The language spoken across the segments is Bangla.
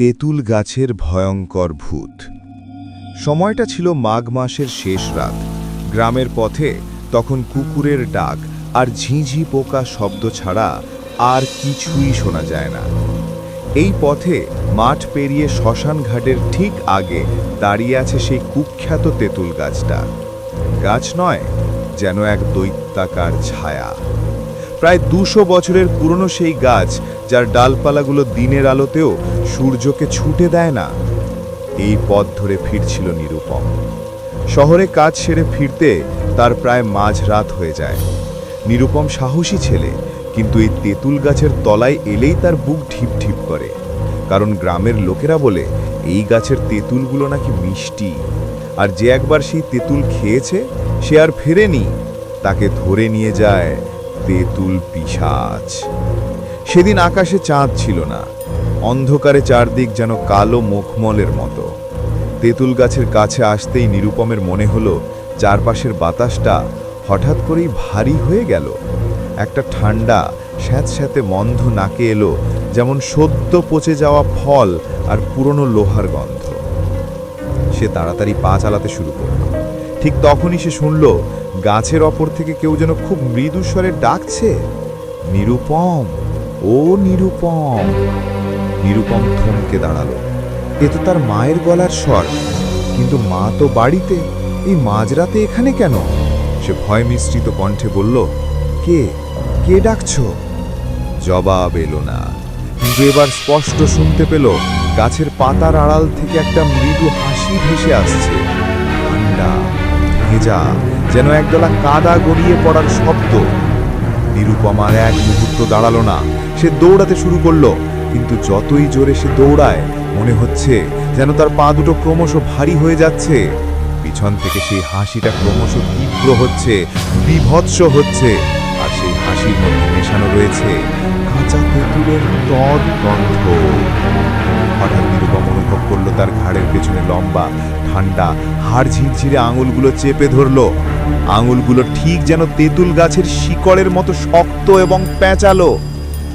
তেঁতুল গাছের ভয়ঙ্কর ভূত। সময়টা ছিল মাঘ মাসের শেষ রাত। গ্রামের পথে তখন কুকুরের ডাক আর ঝিঁঝি পোকা শব্দ ছাড়া আর কিছুই শোনা যায় না। এই পথে মাঠ পেরিয়ে শ্মশান ঘাটের ঠিক আগে দাঁড়িয়ে আছে সেই কুখ্যাত তেঁতুল গাছটা। গাছ নয়, যেন এক দৈত্যাকার ছায়া। প্রায় দুশো বছরের পুরনো সেই গাছ, যার ডালপালাগুলো দিনের আলোতেও সূর্যকে ছুটে দেয় না। এই পথ ধরে ফিরছিল নিরুপম। শহরে কাজ সেরে ফিরতে তার প্রায় মাঝরাত হয়ে যায়। নিরুপম সাহসী ছেলে, কিন্তু এই তেঁতুল গাছের তলায় এলেই তার বুক ঢিপ ঢিপ করে। কারণ গ্রামের লোকেরা বলে, এই গাছের তেঁতুলগুলো নাকি মিষ্টি। আর যে একবার সেই তেঁতুল খেয়েছে, সে আর ফেরেনি। তাকে ধরে নিয়ে যায় তেঁতুল পিশাচ। সেদিন আকাশে চাঁদ ছিল না। অন্ধকারে চারদিক যেন কালো মুখমলের মতো। তেঁতুল গাছের কাছে আসতেই নিরুপমের মনে হলো, চারপাশের বাতাসটা হঠাৎ করেই ভারী হয়ে গেল। একটা ঠান্ডা, স্যাঁতস্যাঁতে মন্ধ নাকে এলো, যেমন সদ্য পচে যাওয়া ফল আর পুরনো লোহার গন্ধ। সে তাড়াতাড়ি পা চালাতে শুরু করল। ঠিক তখনই সে শুনল গাছের অপর থেকে কেউ যেন খুব মৃদু স্বরে ডাকছে। নিরুপম, ও নিরুপম। নিরুপম থমকে দাঁড়াল। এ তো তার মায়ের গলার স্বর। কিন্তু মা তো বাড়িতে। এই মাঝরাতে এখানে কেন? সে ভয় মিশ্রিত কণ্ঠে বলল, কে? কে ডাকছ? জবাব এলো না। কিন্তু এবার স্পষ্ট শুনতে পেল, গাছের পাতার আড়াল থেকে একটা মৃদু হাসি ভেসে আসছে। ভেজা, যেন একদলা কাদা গড়িয়ে পড়ার শব্দ। নিরুপমার এক মুহূর্ত দাঁড়াল না। সে দৌড়াতে শুরু করল, কিন্তু যতই জোরে সে দৌড়ায়, মনে হচ্ছে যেন তার পা দুটো ক্রমশ ভারী হয়ে যাচ্ছে। পিছন থেকে সেই হাসিটা ক্রমশ তীব্র হচ্ছে, বিভৎস হচ্ছে, আর সেই হাসির মধ্যে মেশানো রয়েছে কাঁচা তেঁতুলের তদ গন্ধ হঠাৎ নিরুপম অনুভব করল তার ঘাড়ের পেছনে লম্বা ঠান্ডা। হাড় ঝিরঝিরে আঙুলগুলো চেপে ধরলো। আঙুলগুলো ঠিক যেন তেঁতুল গাছের শিকড়ের মতো শক্ত এবং প্যাঁচালো।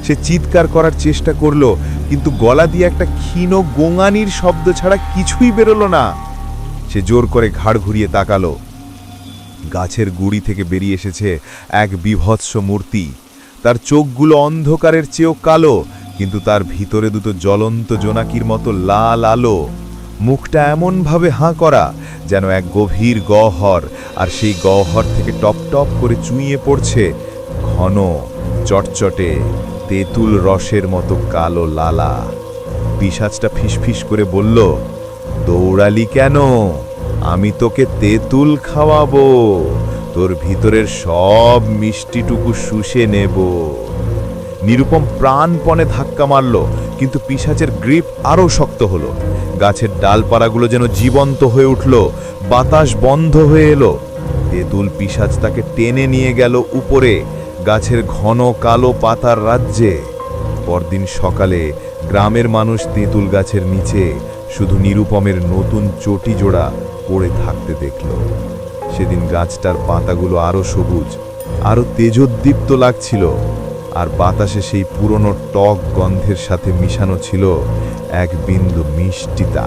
সে চিৎকার করার চেষ্টা করল, কিন্তু গলা দিয়ে একটা ক্ষীণ গোঙানির শব্দ ছাড়া কিছুই বেরোলো না। সে জোর করে ঘাড় ঘুরিয়ে তাকালো। গাছের গুড়ি থেকে বেরিয়ে এসেছে এক বিভৎস মূর্তি। তার চোখগুলো অন্ধকারের চেয়েও কালো, কিন্তু তার ভিতরে দুটো জ্বলন্ত জোনাকির মতো লাল আলো। মুখটা এমনভাবে হাঁ করা যেন এক গভীর গহ্বর, আর সেই গহ্বর থেকে টপ টপ করে চুইয়ে পড়ছে ঘন, চটচটে, তেঁতুল রসের মতো কালো লালা। পিসাজটা ফিসফিস করে বলল, দৌড়ালি কেন? আমি তোকে তেঁতুল খাওয়াবো। তোর ভিতরের সব মিষ্টিটুকু শুষে নেব। নিরুপম প্রাণপণে ধাক্কা মারল কিন্তু পিসাচের গ্রিপ আরও শক্ত হলো। গাছের ডালপাড়াগুলো যেন জীবন্ত হয়ে উঠল, বাতাস বন্ধ হয়ে এলো। তেঁতুল পিসাচ তাকে টেনে নিয়ে গেল উপরে, গাছের ঘন কালো পাতার রাজ্যে। পরদিন সকালে গ্রামের মানুষ তেঁতুল গাছের নিচে শুধু নিরুপমের নতুন চটি জোড়া পড়ে থাকতে দেখল। সেদিন গাছটার পাতাগুলো আরও সবুজ আরও তেজোদ্দীপ্ত লাগছিল। আর বাতাসে সেই পুরনো টক গন্ধের সাথে মিশানো ছিল এক বিন্দু মিষ্টিতা